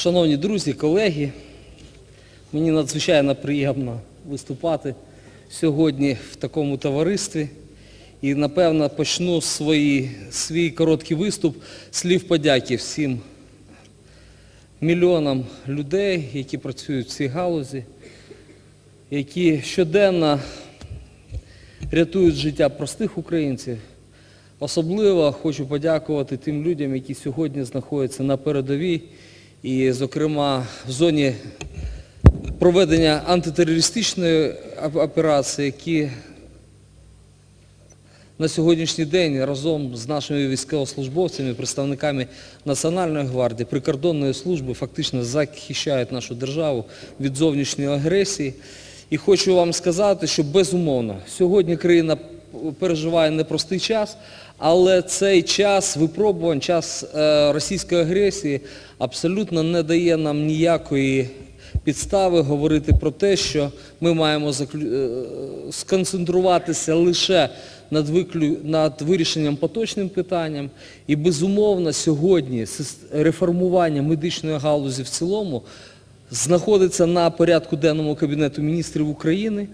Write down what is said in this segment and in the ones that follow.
Шановні друзі, колеги, мені надзвичайно приємно виступати сьогодні в такому товаристві. І, напевно, почну свої, свій короткий виступ слів подяки всім мільйонам людей, які працюють в цій галузі, які щоденно рятують життя простих українців. Особливо хочу подякувати тим людям, які сьогодні знаходяться на передовій і, зокрема, в зоні проведення антитерористичної операції, які на сьогоднішній день разом з нашими військовослужбовцями, представниками Національної гвардії, прикордонної служби фактично захищають нашу державу від зовнішньої агресії. І хочу вам сказати, що безумовно, сьогодні країна переживає непростий час, але цей час випробувань, час е, російської агресії абсолютно не дає нам ніякої підстави говорити про те, що ми маємо е, сконцентруватися лише над, вирішенням поточним питанням. І безумовно сьогодні реформування медичної галузі в цілому знаходиться на порядку денному Кабінету міністрів України.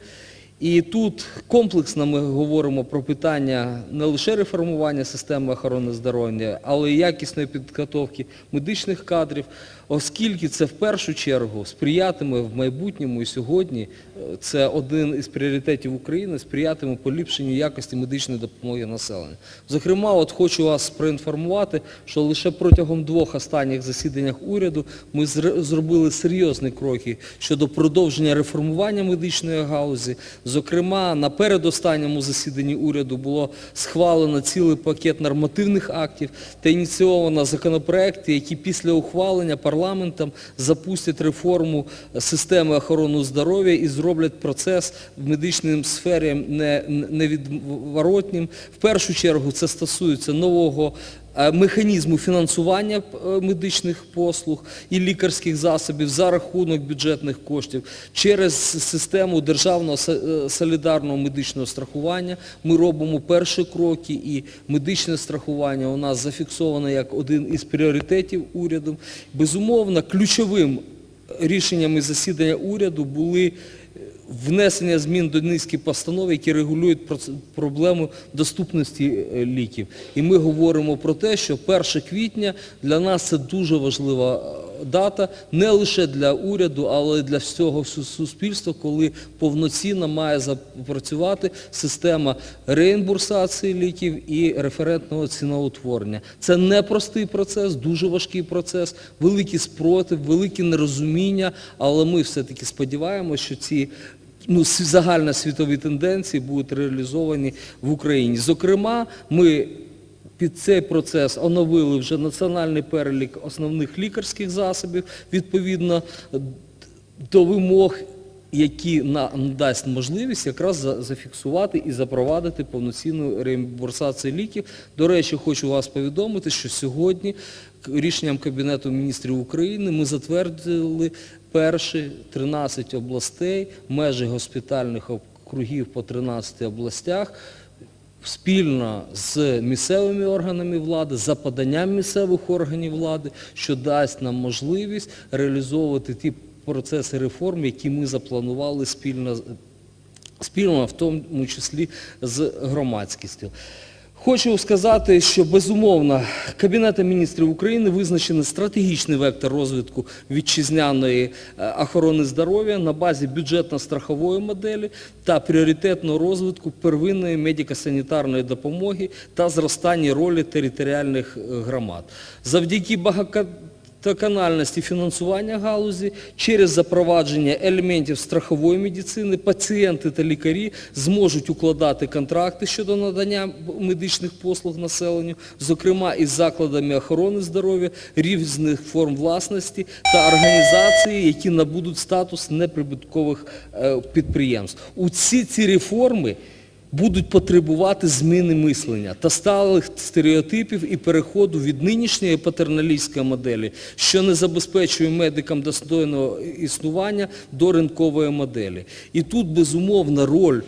І тут комплексно ми говоримо про питання не лише реформування системи охорони здоров'я, але й якісної підготовки медичних кадрів, оскільки це в першу чергу сприятиме в майбутньому і сьогодні, е, це один із пріоритетів України, сприятиме поліпшенню якості медичної допомоги населенню. Зокрема, от хочу вас проінформувати, що лише протягом двох останніх засіданнях уряду ми зробили серйозні кроки щодо продовження реформування медичної галузі. Зокрема, на передостанньому засіданні уряду було схвалено цілий пакет нормативних актів та ініційовано законопроекти, які після ухвалення парламентом запустять реформу системи охорони здоров'я і зроблять процес в медичній сфері не- невідворотнім. В першу чергу це стосується нового механізму фінансування е, медичних послуг і лікарських засобів за рахунок бюджетних коштів через систему державного е, солідарного медичного страхування. Ми робимо перші кроки і медичне страхування у нас зафіксовано як один із пріоритетів уряду. Безумовно, ключовим рішеннями засідання уряду були внесення змін до низки постанов, які регулюють проблему доступності е, ліків. І ми говоримо про те, що 1 квітня для нас це дуже важлива е, дата, не лише для уряду, але й для всього суспільства, коли повноцінно має запрацювати система реімбурсації ліків і референтного ціноутворення. Це непростий процес, дуже важкий процес, великий спротив, велике нерозуміння, але ми все-таки сподіваємося, що ці ну, загальносвітові тенденції будуть реалізовані в Україні. Зокрема, ми під цей процес оновили вже національний перелік основних лікарських засобів відповідно до вимог, які надасть можливість якраз зафіксувати і запровадити повноцінну реімбурсацію ліків. До речі, хочу вас повідомити, що сьогодні рішенням Кабінету міністрів України ми затвердили перші 13 областей, межі госпітальних округів по 13 областях, спільно з місцевими органами влади, за поданням місцевих органів влади, що дасть нам можливість реалізовувати ті процеси реформ, які ми запланували спільно, спільно в тому числі з громадськістю. Хочу сказати, що безумовно Кабінетом міністрів України визначений стратегічний вектор розвитку вітчизняної е, охорони здоров'я на базі бюджетно-страхової моделі та пріоритетного розвитку первинної медико-санітарної допомоги та зростання ролі територіальних е, громад. Завдяки багака та канальності фінансування галузі через запровадження елементів страхової медицини пацієнти та лікарі зможуть укладати контракти щодо надання медичних послуг населенню, зокрема із закладами охорони здоров'я, різних форм власності та організації, які набудуть статус неприбуткових е, підприємств. У ці ці реформи будуть потребувати зміни мислення та сталих стереотипів і переходу від нинішньої патерналістської моделі, що не забезпечує медикам достойного існування, до ринкової моделі. І тут, безумовно, роль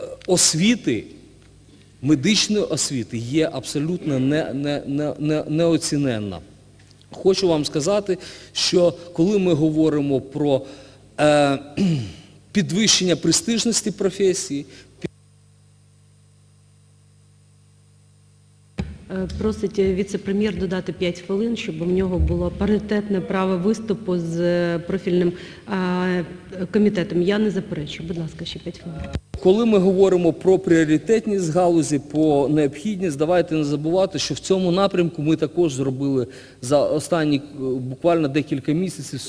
е, освіти, медичної освіти є абсолютно не, не, не, не, неоціненна. Хочу вам сказати, що коли ми говоримо про е, підвищення престижності професії, Е, Просить віце-прем'єр додати 5 хвилин, щоб в нього було паритетне право виступу з е, профільним комітетом. Я не заперечую. Будь ласка, ще 5 хвилин. Коли ми говоримо про пріоритетність галузі, про необхідність, давайте не забувати, що в цьому напрямку ми також зробили за останні е, буквально декілька місяців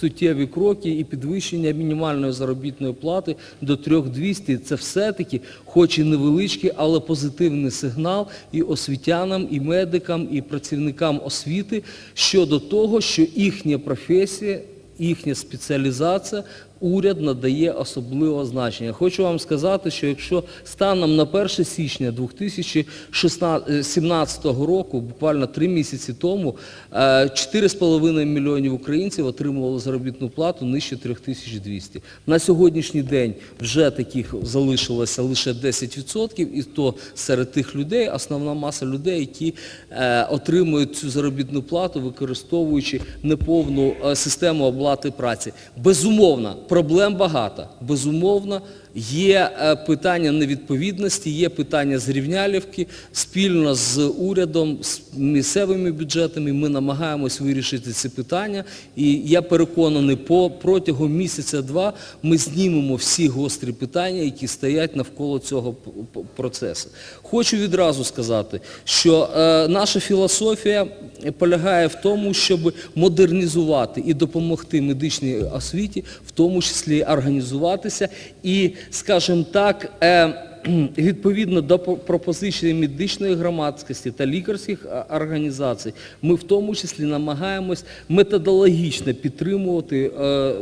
суттєві кроки і підвищення мінімальної заробітної плати до 3200. Це все-таки, хоч і невеличкий, але позитивний сигнал і освітянам, і медикам, і працівникам освіти щодо того, що їхня професія їхня спеціалізація уряд надає особливе значення. Хочу вам сказати, що якщо станом на 1 січня 2017 року, буквально три місяці тому, е, 4,5 мільйонів українців отримували заробітну плату нижче 3200. На сьогоднішній день вже таких залишилося лише 10%, і то серед тих людей основна маса людей, які е, отримують цю заробітну плату, використовуючи неповну е, систему оплати праці. Безумовно, проблем багато. Безумовно, є е, питання невідповідності, є питання зрівнялівки. Спільно з урядом, з місцевими бюджетами ми намагаємось вирішити ці питання. І я переконаний, по протягом місяця-два ми знімемо всі гострі питання, які стоять навколо цього процесу. Хочу відразу сказати, що е, наша філософія полягає в тому, щоб модернізувати і допомогти медичній освіті, в тому числі організуватися. І, скажімо так, е, Відповідно до по- пропозицій медичної громадськості та лікарських організацій, ми в тому числі намагаємось методологічно підтримувати е,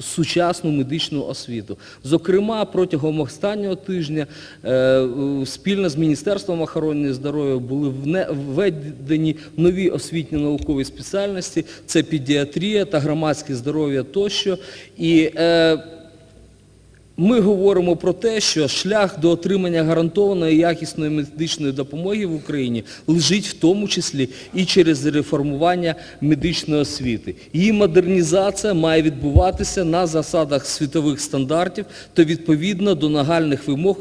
сучасну медичну освіту. Зокрема, протягом останнього тижня е, спільно з Міністерством охорони здоров'я були введені нові освітні наукові спеціальності, це педіатрія та громадське здоров'я тощо. І е, ми говоримо про те, що шлях до отримання гарантованої якісної медичної допомоги в Україні лежить в тому числі і через реформування медичної освіти. Її модернізація має відбуватися на засадах світових стандартів та відповідно до нагальних вимог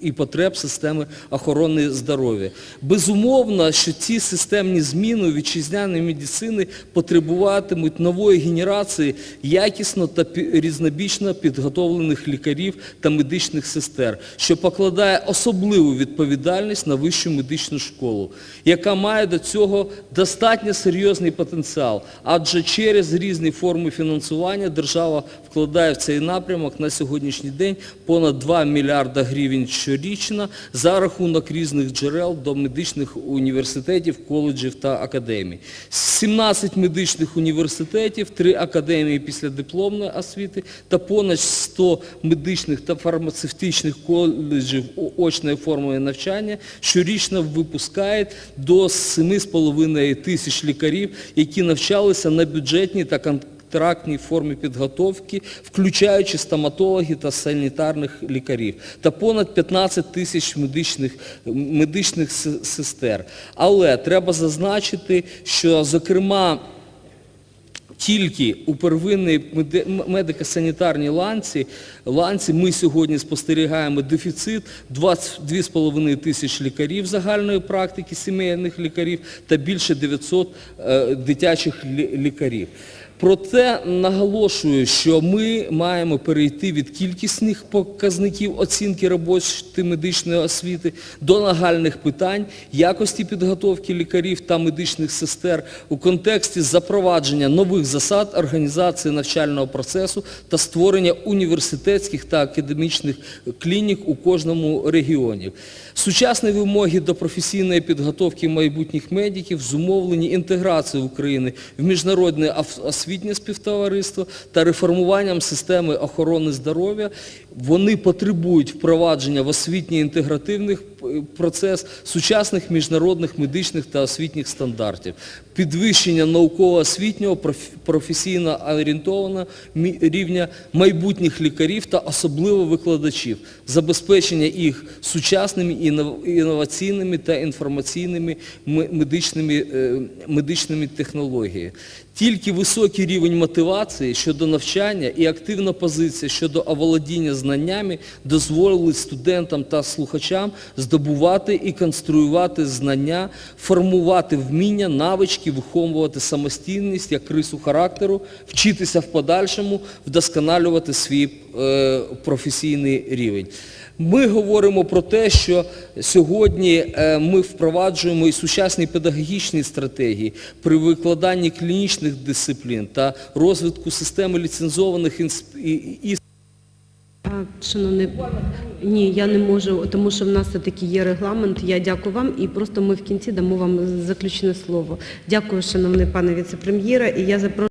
і потреб системи охорони здоров'я. Безумовно, що ці системні зміни у вітчизняній медицини потребуватимуть нової генерації якісно та різнобічно підготовлених лікарів та медичних сестер, що покладає особливу відповідальність на вищу медичну школу, яка має до цього достатньо серйозний потенціал, адже через різні форми фінансування держава вкладає в цей напрямок на сьогоднішній день понад 2 мільярда гривень щорічно за рахунок різних джерел до медичних університетів, коледжів та академій. 17 медичних університетів, 3 академії післядипломної освіти та понад 100 медичних та фармацевтичних коледжів очної форми навчання щорічно випускають до 7,5 тисяч лікарів, які навчалися на бюджетній та контрактній формі підготовки, включаючи стоматологів та санітарних лікарів, та понад 15 тисяч медичних, медичних сестер. Але треба зазначити, що, зокрема, тільки у первинній медико-санітарній ланці, ланці ми сьогодні спостерігаємо дефіцит 22,5 тисяч лікарів загальної практики, сімейних лікарів та більше 900 е, дитячих лікарів. Проте наголошую, що ми маємо перейти від кількісних показників оцінки роботи медичної освіти до нагальних питань якості підготовки лікарів та медичних сестер у контексті запровадження нових засад організації навчального процесу та створення університетських та академічних клінік у кожному регіоні. Сучасні вимоги до професійної підготовки майбутніх медиків зумовлені інтеграцією України в міжнародне ав- освітнє співтовариство та реформуванням системи охорони здоров'я. Вони потребують впровадження в освітньо інтегративних процес сучасних міжнародних медичних та освітніх стандартів, підвищення науково-освітнього професійно орієнтованого рівня майбутніх лікарів та особливо викладачів, забезпечення їх сучасними інноваційними та інформаційними медичними, е, медичними технологіями. Тільки високий рівень мотивації щодо навчання і активна позиція щодо оволодіння знаннями дозволить студентам та слухачам здобувати і конструювати знання, формувати вміння, навички, виховувати самостійність як рису характеру, вчитися в подальшому, вдосконалювати свій е, професійний рівень. Ми говоримо про те, що сьогодні е, ми впроваджуємо і сучасні педагогічні стратегії при викладанні клінічних дисциплін та розвитку системи ліцензованих і- Шановний, ні, я не можу, тому що в нас все-таки є регламент. Я дякую вам і просто ми в кінці дамо вам заключне слово. Дякую, шановний пане віце-прем'єра, І я запрошую.